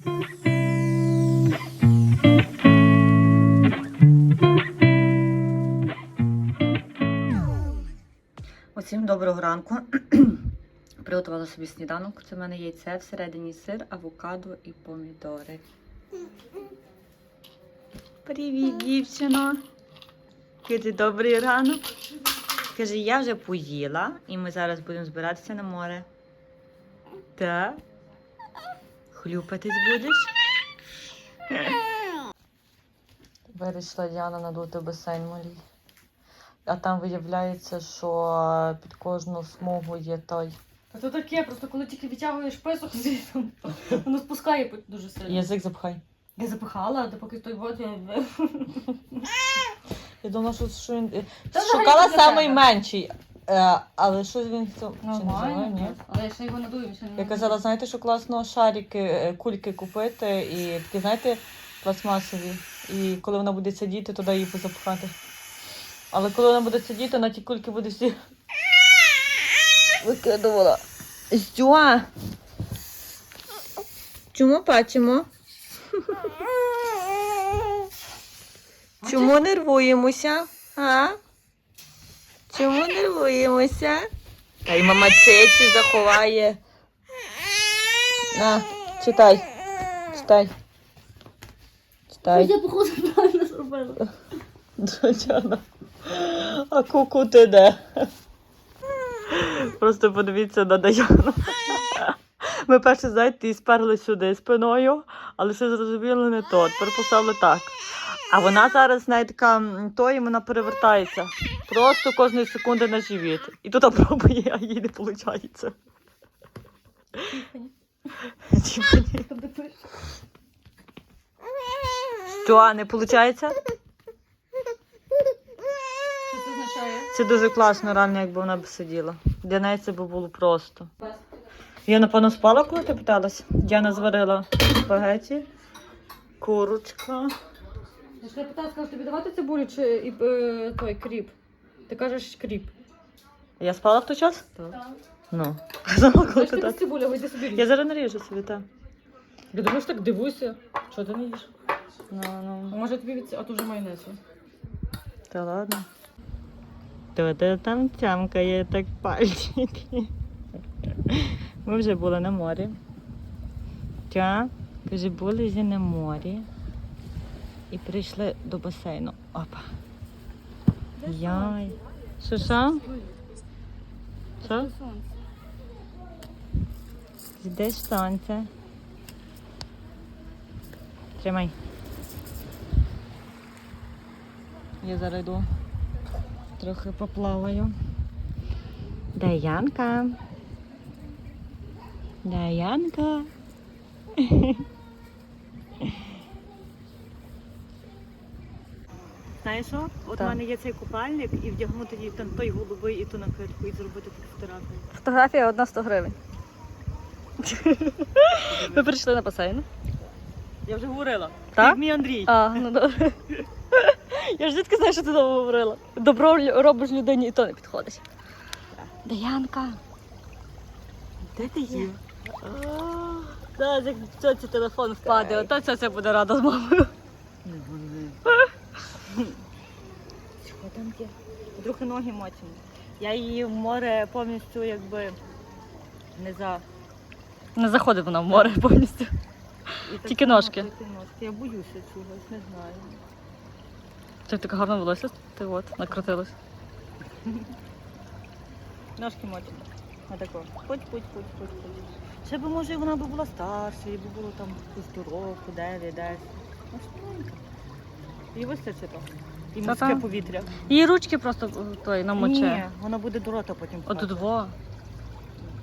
Усім доброго ранку. Приготувала собі сніданок. Це в мене яйце, всередині сир, авокадо і помідори. Привіт, дівчино. Каже, добрий ранок. Каже, я вже поїла і ми зараз будемо збиратися на море. Так? Хлюпатись будеш? Вирішила Діана надути басейн малій. А там виявляється, що під кожну смугу є той А то таке, просто коли тільки відтягуєш песок воно спускає дуже сильно. язик запхай. Я запихала, а поки той воді. Я думала, що, що він Та шукала взагалі для тебе. менший. Е, але що він в цьому чи не знаю, Нормально. ні? Але я ще його. Ще не Я казала, знаєте, що класно шарики, е, кульки купити і такі, знаєте, пластмасові. І коли вона буде сидіти, туди її позапхати. Але коли вона буде сидіти, на ті кульки буде всі викидувала. Стюа. Чому бачимо? Чому нервуємося? А? Чому нервуємося? Та й мама Цеці заховає. На, читай. Читай. Читай. Я походу правильно зробила. Дочана. А куку ти де? Просто подивіться на Даяну. Ми перше, знаєте, і сперли сюди спиною, але все зрозуміло не то. Тепер поставили так. А вона зараз навіть така то, і вона перевертається. Просто кожної секунди на живіт. І тут пробує, а їй не виходить. Що, не виходить? Це означає? Це дуже класно, реально, якби вона б сиділа. Для неї це б було просто. Я, напевно, спала, коли ти питалась. Діана зварила спагеті, курочка. Я ж питала, сказала, тобі давати цибулю чи і, е, той кріп? Ти кажеш кріп. Я спала в той час? Так. Ну. Знаєш, питати. цибуля, вийди собі Я зараз наріжу собі, так. Я думаю, що так дивуйся. Що ти не їш? Ну, А ну. може тобі від... А то майонезу. Та ладно. То ти там тямкає так пальчики. Ми вже були на морі. Тя, каже, були вже на морі. І прийшли до басейну. Опа. Яй. Що що? Що? Де ж сонце? Тримай. Я зараз йду. Трохи поплаваю. Даянка. Даянка. Знаєш що? От Так. у мене є цей купальник і вдягнути її там той голубий і ту накидку і зробити таку фотографію. Фотографія одна 100 гривень. Ми прийшли на басейн. Я вже говорила. Так? Як мій Андрій. А, ну добре. Я ж звідки знаю, що ти довго говорила. Добро лю- робиш людині і то не підходить. Даянка. Де ти є? Зараз як в цьоці телефон впаде, ото цьоця буде рада з мамою. Не там? Трохи ноги мочені. Я її в море повністю якби не за. Не заходить вона в море повністю. І так Тільки само ножки. тільки ножки. Я боюся чогось, не знаю. Ти так гарно волосся, ти от, накрутилась. Ножки мочені. Отако. Путь, путь, путь, путь, путь. Ще би, може, вона би була старша, їй би було там якусь до року, 9, 10. Ну, що Їй вистачить. І Та морське там. повітря. Її ручки просто е, той намоче. Ні, вона буде до рота потім. От пхати. дво.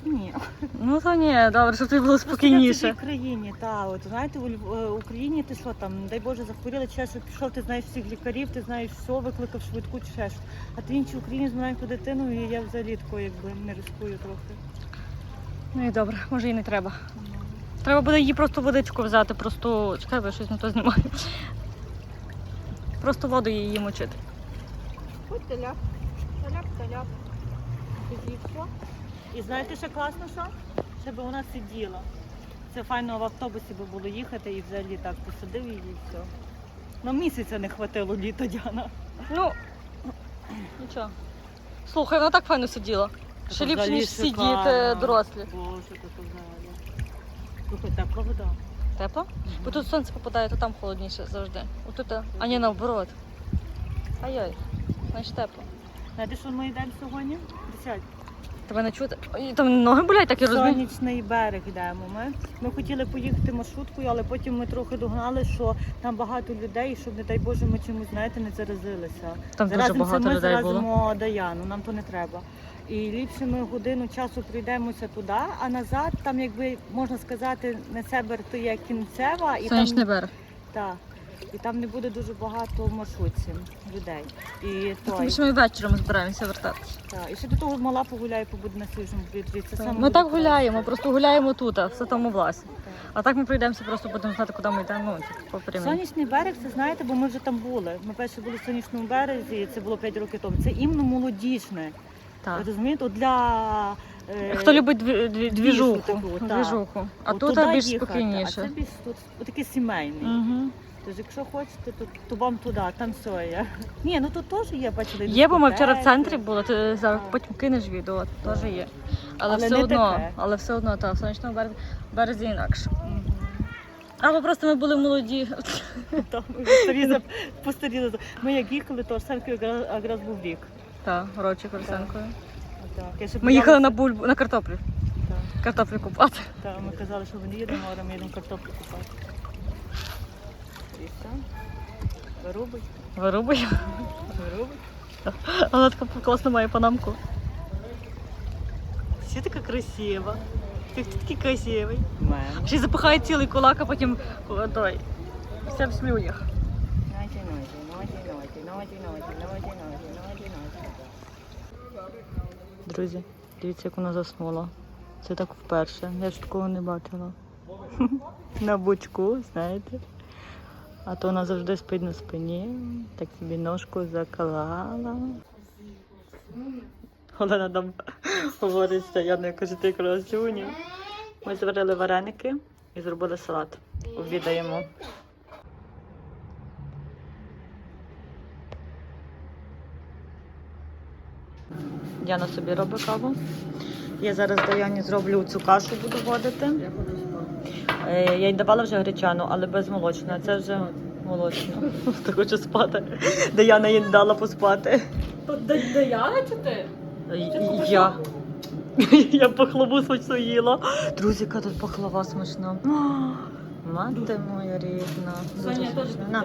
Ні. Ну то ні, добре, щоб тобі було спокійніше. в Україні, так. От знаєте, у Льв- е, Україні ти що там, дай Боже, захворіли, чи що пішов, ти знаєш всіх лікарів, ти знаєш все, викликав швидку чи ще щось. А ти в іншій Україні з маленькою дитиною, і я взагалі тако, якби не рискую трохи. Ну і добре, може і не треба. Треба буде її просто водичку взяти, просто чекай, бо я щось на то знімаю. Просто воду її мочити. Ось таляп, таляп, таляп. Тоді все. І знаєте, що класно, що? Щоб вона сиділа. це файно в автобусі би було їхати і взагалі так посадив її і все. На місяця не хватило літо, Діана. Ну, нічого. Слухай, вона так файно сиділа. Ще ліпше, ніж всі шикарно. діти дорослі. Боже, це взагалі. Слухай, тепла вода. Тепло? Бо тут сонце попадає, то там холодніше завжди. Отут, а не наоборот. Ай-ой, значить тепло. Знаєте, що ми йдемо сьогодні? Десять. Тебе не чути. Ой, Там ноги болять, так і розумію. Сонячний берег йдемо. Ми. ми хотіли поїхати маршруткою, але потім ми трохи догнали, що там багато людей, щоб, не дай Боже, ми чимось, знаєте, не заразилися. Там дуже Заразимося багато ми, людей було. заразимо Даяну, нам то не треба. І ліпше ми годину часу прийдемося туди, а назад там, якби можна сказати, не себе то є кінцева, і Сонячний там, берег. та, і там не буде дуже багато в маршрутці людей. І, той, Тому що ми вечором збираємося вертатися. та, і ще до того мала погуляє, побуде на свіжому повітрі. Це саме Ми так гуляємо, просто гуляємо тут, а в Святому Власі. А так ми прийдемося, просто будемо знати, куди ми йдемо. Ну, типу, по. Сонячний берег, це знаєте, бо ми вже там були. Ми перше були в сонячному березі, це було 5 років тому. Це іменно молодіжне. Так. Розумієте, от для е, Хто любить дві- дві- двіжуху, таку, двіжуху. А от тут туди більш їхати, А це спокійніше. більш тут таке сімейний. Угу. Тож, якщо хочете, то, то вам туди, там все є. Ні, ну тут теж є, бачили. Є, бо ми вчора в дискотеки. центрі були, ти зараз Так. потім кинеш відео, теж є. Але, Але все не одно, таке. але все одно, так, в сонячному березі, березі інакше. Мгм. Або просто ми були молоді. Там постаріли. Ми як їхали, то Арсенко якраз, якраз був рік. Так, городчик Русенкою. Ми їхали на бульбу, на картоплю. Так. Картоплю купати. Так, ми казали, що ми не їдемо, але ми їдемо картоплю купати. І все. Вирубить. Вирубуємо. Вирубить. Вона така класна має панамку. Всі така красива. Ти хто такий красивий? Ще запихає цілий кулак, а потім о, той. Все в слюнях. Ночі, ночі, ночі, ночі, ночі, ночі, ночі. Друзі, дивіться, як вона заснула. Це так вперше. Я ж такого не бачила. На бочку, знаєте. А то вона завжди спить на спині, так собі ножку закалала. Олена там говорить, я не кажу, ти красуня. Ми зварили вареники і зробили салат. Обідаємо. Діана собі робить каву. Я зараз Даяні зроблю цю кашу, буду водити. Е, Я їй давала вже гречану, але без молочної. Це вже молочна. Ти хоче спати. Даяна їй дала поспати. Даяна чи ти? Я. Я пахлаву смачно їла. Друзі, яка тут пахлава смачна. Мати моя рідна. Дуже смачна. На.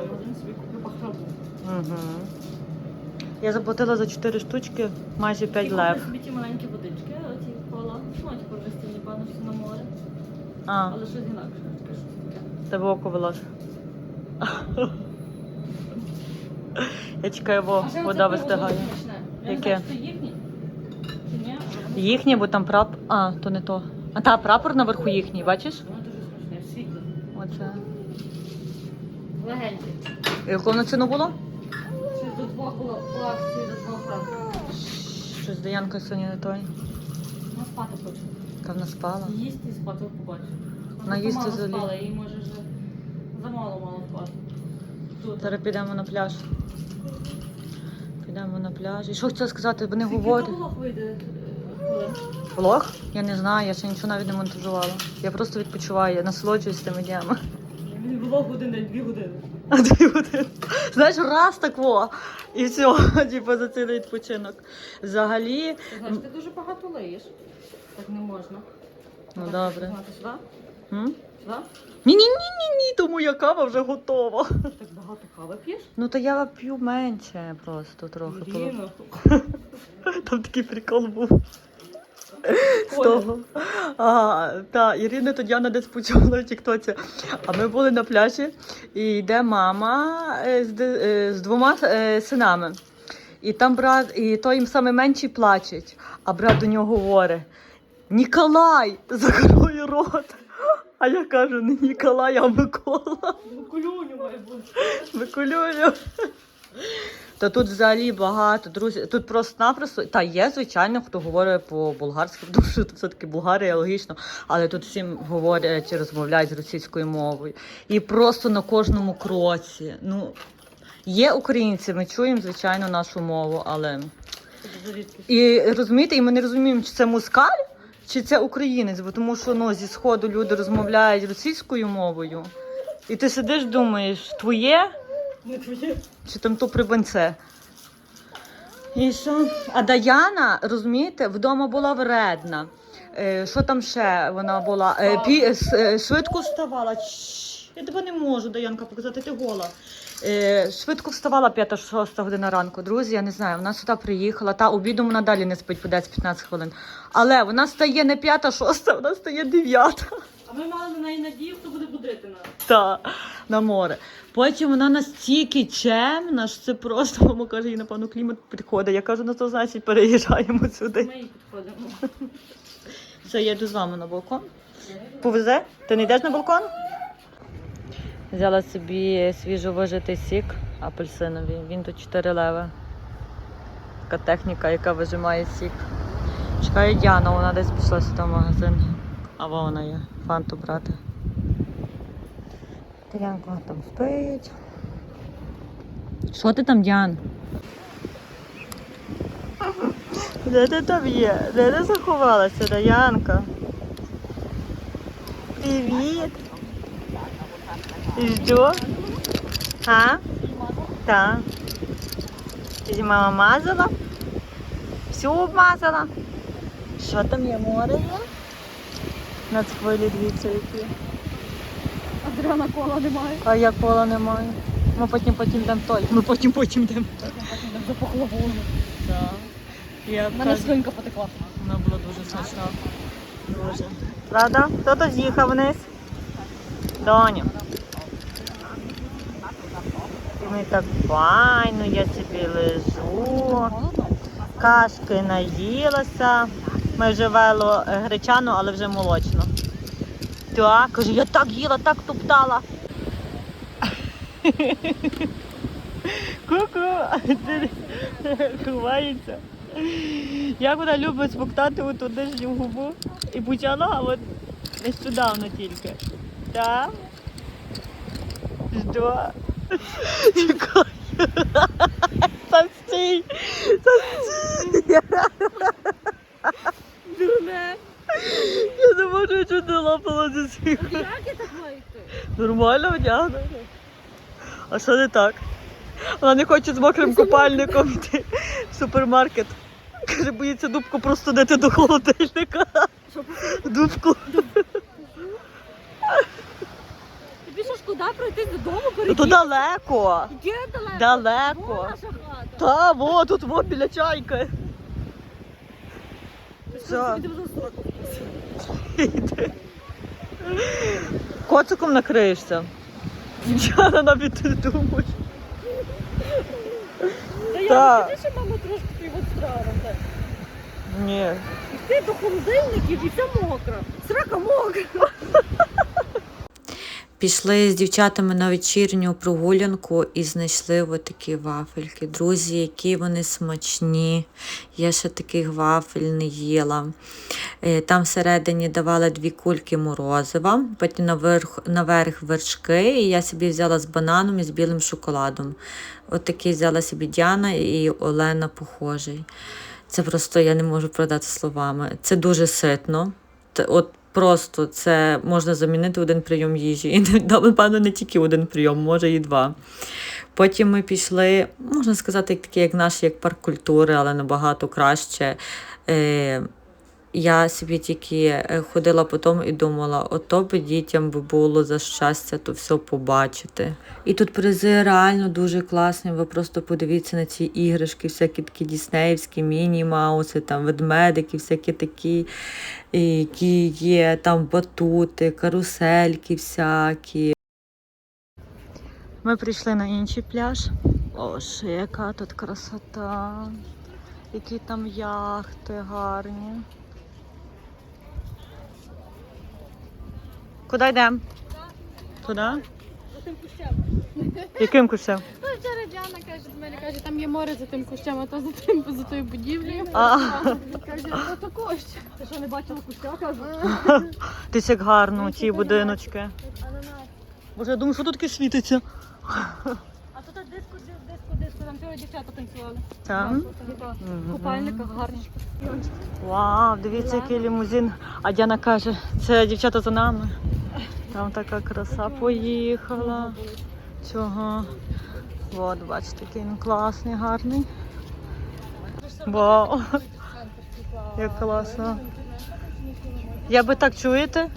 Угу. Я заплатила за 4 штучки майже 5 лев. собі ті маленькі водички, оці кола. Ну, типу, певно, що на море. А, Але щось інакше. таке, щось таке. тебе око вилаз. Я чекаю, бо ще вода оце пиво вистигає. дуже смачне. Я не Яке? знаю, чи їхні? Чи ні? але воно- Їхнє, бо там прап. А, то не то. А та прапор наверху їхній, бачиш? Воно дуже смачне, світле. Оце. Легеньке. Яку на ціну було? Було по акції до двох. Щось Даянка сьогодні не той. Вона спати хоче. Та вона спала. Їсти і спати побачиш. Вона їсти мало спала, їй може вже замало мало спати. Зараз підемо на пляж. Підемо на пляж. І що хотіла сказати, вони Скільки говорять. довго вийде е. Влог? Я не знаю, я ще нічого навіть не монтажувала. Я просто відпочиваю, я насолоджуюсь тими днями. Було години, дві години. А дві години. Знаєш, раз так во. І все, типу, за цілий відпочинок. Взагалі, Ти знаєш, ти дуже багато лиєш. Так не можна. ну Так, добре. Сюди? М? Сюди? Ні, ні, ні, ні, ні, тому моя кава вже готова. Ти так багато кави п'єш? Ну то я п'ю менше просто трохи. Ірина. Там такий прикол був. З того. А, та, Ірина то Діана десь почула в Тіктоці. А ми були на пляжі, і йде мама е, з, е, з двома е, синами. І там брат, і той їм саме менший плачеть, а брат до нього говорить: Ніколай! Закрою рот. А я кажу, не Ніколай, а Микола. Кулюню має бути. Миколюню. Та тут взагалі багато, друзі. Тут просто-напросто. Та є, звичайно, хто говорить по-болгарськи, тому що це все-таки Болгарія, логічно. Але тут всім говорять і розмовляють з російською мовою. І просто на кожному кроці. Ну, є українці, ми чуємо, звичайно, нашу мову, але. І розумієте, і ми не розуміємо, чи це москаль, чи це українець, бо тому що ну, зі сходу люди розмовляють російською мовою. І ти сидиш, думаєш, твоє Не твоє. чи там то прибанце. І що? А Даяна, розумієте, вдома була вредна. Е, що там ще вона була? Е, пі, е, швидко вставала. Чш, я тебе не можу, Даянка, показати, ти гола. Е, швидко вставала 5-6 година ранку. Друзі, я не знаю, вона сюди приїхала, та обідом вона далі не спить по 10-15 хвилин. Але вона стає не 5-6, вона стає 9. А ми мали на неї надію, хто буде будити нас. Та, на море. Потім вона настільки чемна, що це просто, мама каже, їй, напевно, клімат підходить. Я кажу, ну то значить переїжджаємо сюди. Ми їй підходимо. Все, я йду з вами на балкон. Повезе? Ти не йдеш на балкон? Взяла собі свіжовижитий сік апельсиновий. Він тут 4 леви. Така техніка, яка вижимає сік. Чекаю Діану, вона десь пішла сюди в магазин. А во вона є. Фанту брати. Діанка там спить. Що ти там, Діан? Де ти там є? Де ти заховалася, Даянка? Привіт. Що? А? Так. Ти мама мазала? Всю обмазала? Що там є море є? На хвилі дивіться які. Адріана кола немає. А я кола немає. Ми потім потім йдемо той. Ми потім потім йдемо. За пахлавою. Так. Я У мене кажу, слинка потекла. вона була дуже смачна. Дуже. Правда? Хто то з'їхав вниз? Доню. І ми так файно, я собі лежу. Кашки наїлася. Ми вже вели е, гречану, але вже молочну. Так, кажу, я так їла, так топтала. Ку-ку, ховається. Як вона любить смоктати у ту нижню губу і почала от нещодавно тільки. Так? Що? Чекай. Та стій! Та стій! Дурне. Я не можу я чути лапала зі сміху. Як я так маю йти? Нормально вдягнена. А що не так? Вона не хоче з мокрим купальником йти в супермаркет. Каже, боїться дубку простудити до холодильника. Що? Дубку. Тобі що шкода пройти додому Ну, перейти? То далеко. Де далеко? Далеко. Вон наша хата. Та, во, тут во біля чайки. Все. Коциком накриєшся. Дівчата навіть не думають. Та я не що мама трошки ти от І ти Ні. До холодильників і вся мокра. Срака мокра. Пішли з дівчатами на вечірню прогулянку і знайшли отакі вафельки. Друзі, які вони смачні. Я ще таких вафель не їла. Е, Там всередині давали дві кульки морозива, потім наверх, наверх вершки, і я собі взяла з бананом і з білим шоколадом. От взяла собі Діана і Олена похожий. Це просто я не можу продати словами. Це дуже ситно. От просто це можна замінити один прийом їжі. І напевно не тільки один прийом, може і два. Потім ми пішли, можна сказати, такі, як наші, як парк культури, але набагато краще. Я собі тільки е, ходила потім і думала, ото би дітям би було за щастя то все побачити. І тут призи реально дуже класні. Ви просто подивіться на ці іграшки, всякі такі діснеївські, міні-мауси, там ведмедики, всякі такі, які є, там батути, карусельки всякі. Ми прийшли на інший пляж. О, ще яка тут красота. Які там яхти гарні. Куди йдемо? Туди? тим кущем. Яким кущем? Ну, вчора Діана каже до мене, каже, там є море за тим кущем, а то за тим за тою будівлею. А, Каже, а то кущ. Ти що не бачила куща, кажу? ти як гарно, ці будиночки. Боже, я думаю, що тут таке світиться. А тут диско, диско, диско, там вчора дівчата танцювали. Там? Купальниках гарні. Вау, дивіться, який лімузин. А Діана каже, це дівчата за нами. Там така краса поїхала. Чого? От, бачите, який він класний, гарний. Вау, як класно. Я би так чуєте?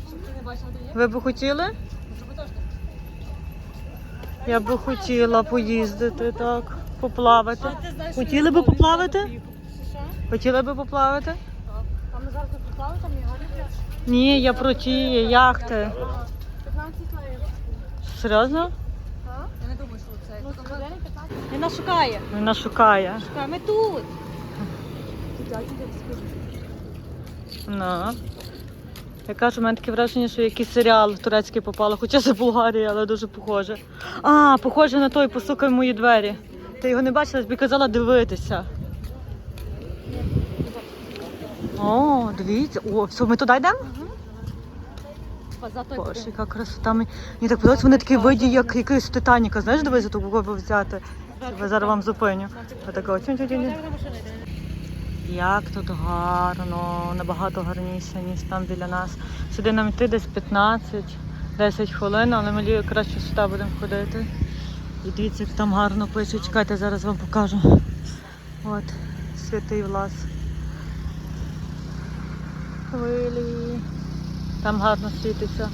Ви би хотіли? Я би хотіла поїздити так, поплавати. Хотіли би поплавати? Хотіли би поплавати? Там ми зараз не поплавали, там є гарний. Ні, я про ті яхти. 15 леїв. Серйозно? Я не думаю, що це. Ну, це день 15. Він нас шукає. Він нас шукає. Шукає, ми тут. Ну. Я кажу, у мене таке враження, що якийсь серіал турецький попало, хоча це Болгарія, але дуже похоже. А, похоже на той постукай в мої двері. Ти його не бачила, тобі казала дивитися. О, дивіться. О, все, ми туди йдемо? За той Боже, яка красота. Мені мені так подобається, вони такі виді, як якийсь Титаніка. Знаєш, дивися, ту кого взяти. Я зараз вам зупиню. Як тут гарно, набагато гарніше, ніж там біля нас. Сюди нам йти десь 15-10 хвилин, але ми краще сюди будемо ходити. І дивіться, як там гарно пише. Чекайте, зараз вам покажу. От, святий Влас. Хвилі. Там гарно світиться.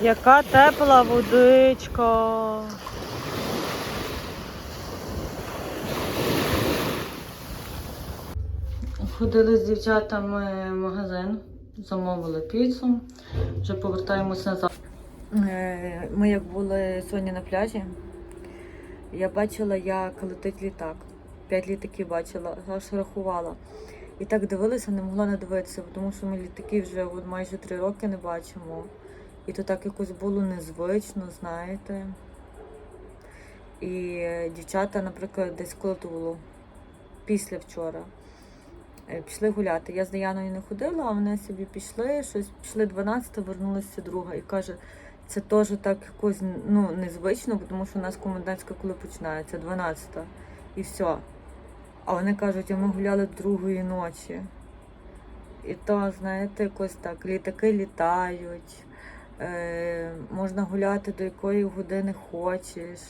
Яка тепла водичка. Ходили з дівчатами в магазин, замовили піцу, вже повертаємось назад. Е, Ми як були сьогодні на пляжі, я бачила, як летить літак. П'ять літаків бачила, аж рахувала. І так дивилася, не могла не дивитися, тому що ми літаки вже от майже три роки не бачимо. І то так якось було незвично, знаєте. І е, дівчата, наприклад, десь коли то було після вчора. Е, Пішли гуляти. Я з Даяною не ходила, а вони собі пішли, щось пішли 12, вернулася друга. І каже, це теж так якось ну, незвично, тому що у нас комендантська коли починається, 12. І все. А вони кажуть, а ми гуляли другої ночі. І то, знаєте, якось так, літаки літають, е, можна гуляти до якої години хочеш.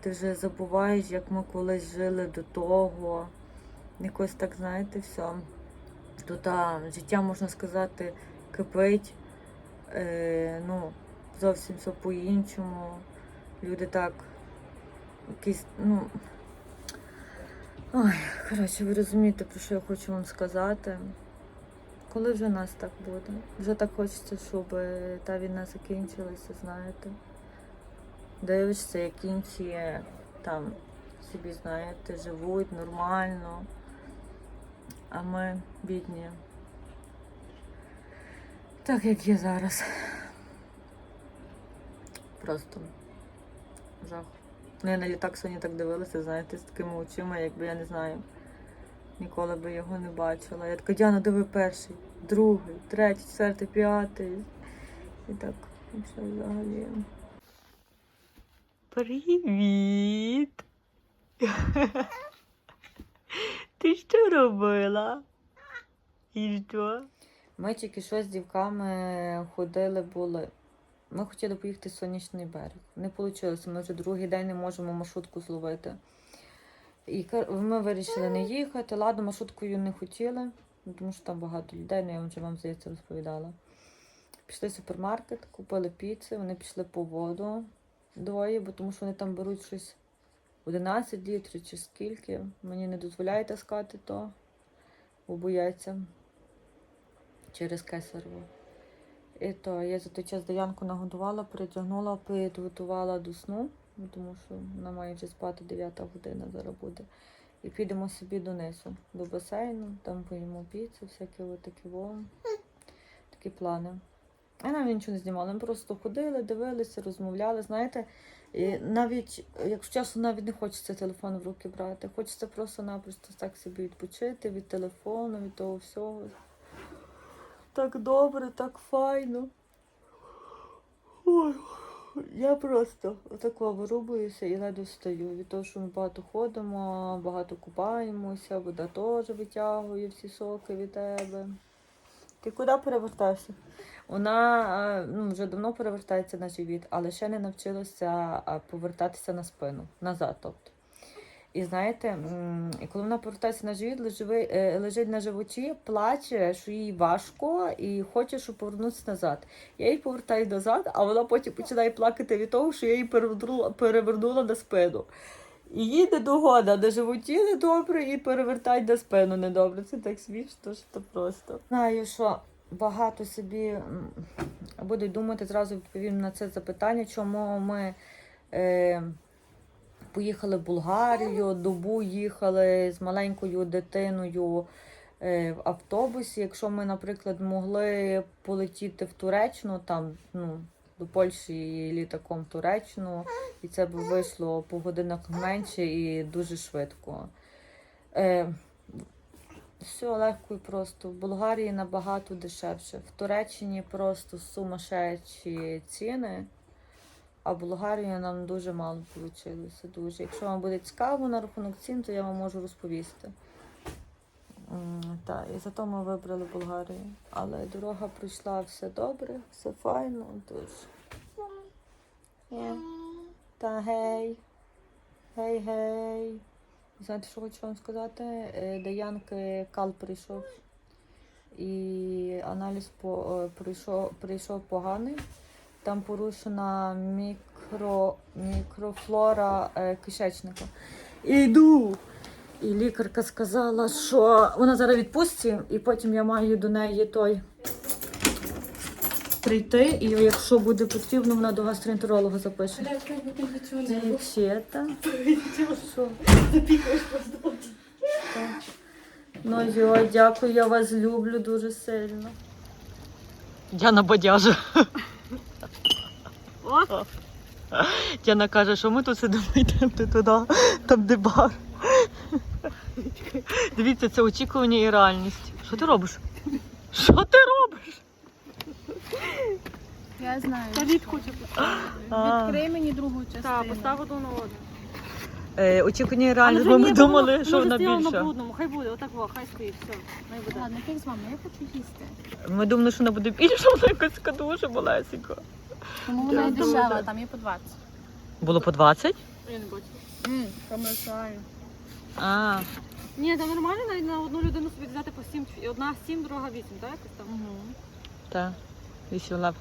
Ти вже забуваєш, як ми колись жили до того. Якось так, знаєте, все. Тут а, життя, можна сказати, кипить. Е, ну, зовсім все по-іншому. Люди так, якісь, ну. Ой, коротше, ви розумієте, про що я хочу вам сказати. Коли вже нас так буде? Вже так хочеться, щоб та війна закінчилася, знаєте. Дивишся, як інші там собі, знаєте, живуть нормально. А ми бідні. Так як є зараз. Просто жах. Ну, я на літак сьогодні так дивилася, знаєте, з такими очима, якби я не знаю. Ніколи би його не бачила. Я така, Діана, диви перший, другий, третій, четвертий, п'ятий. І так, і все взагалі. Привіт! Ти що робила? І що? Ми тільки що з дівками ходили, були. Ми хотіли поїхати в сонячний берег. Не вийшло. Ми вже другий день не можемо маршрутку зловити. І ми вирішили не їхати. Ладно, маршруткою не хотіли, тому що там багато людей, ну я вже вам здається розповідала. Пішли в супермаркет, купили піци, вони пішли по воду двоє, бо тому що вони там беруть щось 11 літрів чи скільки. Мені не дозволяє таскати то, бо бояться через кесарево. І то я за той час Даянку нагодувала, передягнула, підготувала до сну, ну, тому що вона має вже спати 9 година зараз буде. І підемо собі донизу, до басейну, там поїмо піцу, всякі отакі вон. Такі плани. А навіть нічого не знімали. Ми просто ходили, дивилися, розмовляли. Знаєте, і навіть, якщо часу, навіть не хочеться телефон в руки брати. Хочеться просто-напросто так собі відпочити від телефону, від того всього. Так добре, так файно. Ой, я просто отако вирубуюся і ледве встаю. Від того, що ми багато ходимо, багато купаємося, вода теж витягує всі соки від тебе. Ти куди перевертаєшся? Вона е, ну, вже давно перевертається на живіт, але ще не навчилася повертатися на спину, назад. тобто. І знаєте, коли вона повертається на живіт, е, лежить на животі, плаче, що їй важко і хоче, щоб повернутися назад. Я її повертаю назад, а вона потім починає плакати від того, що я її перевернула на спину. І їй не догода, на животі недобре, і перевертать на спину недобре. Це так смішно, що то просто. Знаю, що багато собі будуть думати, зразу відповім на це запитання, чому ми е, поїхали в Болгарію, добу їхали з маленькою дитиною е, в автобусі. Якщо ми, наприклад, могли полетіти в Туреччину, там, ну, до Польщі літаком в Туреччину, і це б вийшло по годинах менше і дуже швидко. Е, все легко і просто. В Болгарії набагато дешевше. В Туреччині просто сумасшедші ціни. А в Болгарії нам дуже мало вийшло. Дуже. Якщо вам буде цікаво на рахунок цін, то я вам можу розповісти. Так, і зато ми вибрали Болгарію. Але дорога пройшла все добре, все файно, тож. Є. Та гей. Гей, гей. Знаєте, що хочу вам сказати? Е, До Янки кал прийшов. І аналіз по, е, прийшов, прийшов поганий. Там порушена мікро, мікрофлора е, кишечника. Іду. І лікарка сказала, що вона зараз відпустці, і потім я маю до неї той прийти, і якщо буде потрібно, вона до гастроентеролога запише. Дівчата. Ну йо, дякую, я вас люблю дуже сильно. Діана бодяже. Діана каже, що ми тут сидимо, йдемо туди, там де бар. Дивіться, це очікування і реальність. Що ти робиш? Що ти робиш? Я знаю. Та від хоче А, Відкрий мені другу частину. Так, постав одну на одну. е, очікування і реальність, бо ми думали, що вона на більша. брудному. Хай буде, отак во, хай стоїть, все. Най буде. Ладно, як з вами, я хочу їсти. Ми думали, що вона буде більша, вона якась така дуже малесенька. Тому вона і дешева, там є по 20. Було по 20? Я не бачу. Ммм, помішаю. А, Ні, там нормально навіть на одну людину собі взяти по 7. І одна 7, друга 8, так? Якось там. так. Вісім лап.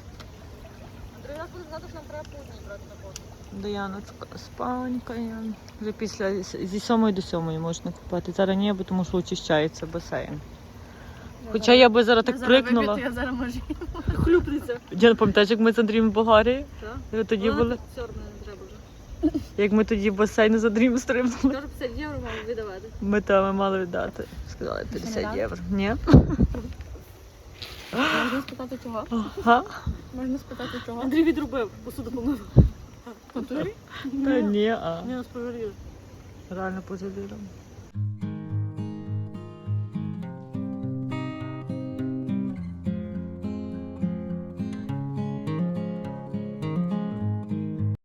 Другий раз буде знати, що нам треба поздні брати на воду. Даяночка спанькає. Вже після зі сьомої до сьомої можна купати. Зараз ні, бо тому що очищається басейн. Хоча я би зараз так прикнула. Я зараз можу. Хлюпнеться. Я пам'ятаєш, як ми з Андрієм в Болгарії? Так? Тоді Вона були, так Все одно не треба вже. Як ми тоді в басейн за дрім стрибнули. 50 євро мали віддавати. Ми там мали віддати. Сказали 50 євро. Ні? Можна спитати чого? Ага. Можна спитати чого? Андрій відрубив, посуду помив. Та ні, а Ні, нас повірили. реально пожаліли.